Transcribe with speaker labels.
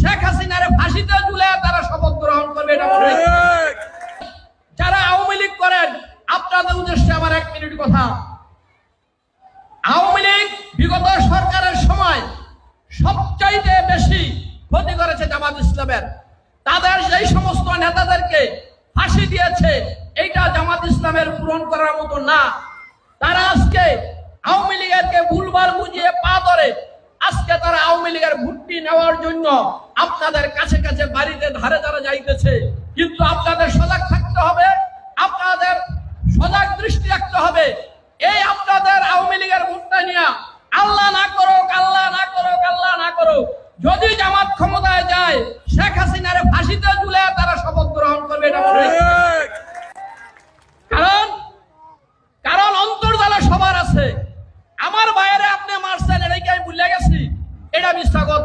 Speaker 1: শেখ হাসিনার ফাঁসিতে ঝুলে তারা শপথ গ্রহণ করবে যারা আওয়ামী লীগ করেন, আপনাদের উদ্দেশ্যে আমার এক মিনিট কথা। আওয়ামী লীগ বিগত সরকারের সময় সবচাইতে বেশি ক্ষতি করেছে জামাত ইসলামের। তাদের যেই সমস্ত নেতাদেরকে ফাঁসি দিয়েছে, এইটা জামাত ইসলামের পূরণ করার মতো না। তারা আজকে আওয়ামী লীগেরকে ভুলবার বুঝিয়ে পা ধরে আজকে তারা আওয়ামী লীগের ভুট্টি নেওয়ার জন্য আপনাদের কাছে কাছে বাড়িতে ধারে ধারে যাইতেছে। কিন্তু আপনাদের সজাগ থাকতে হবে আপনাদের সজাগ দৃষ্টি রাখতে হবে। এই আপনাদের আওয়ামী লীগের ভোটটা নিয়ে আল্লাহ না করুক আল্লাহ না করুক আল্লাহ না করুক যদি জামাত ক্ষমতায় যায় শেখ হাসিনার ফাঁসিতে ঝুলে তারা শপথ গ্রহণ করবে এটা কারণ কারণ অন্তর্জালে সবার আছে। আমার বাইরে আপনি মারছেন এটাকে আমি ভুলে গেছি? এটা আমি স্বাগত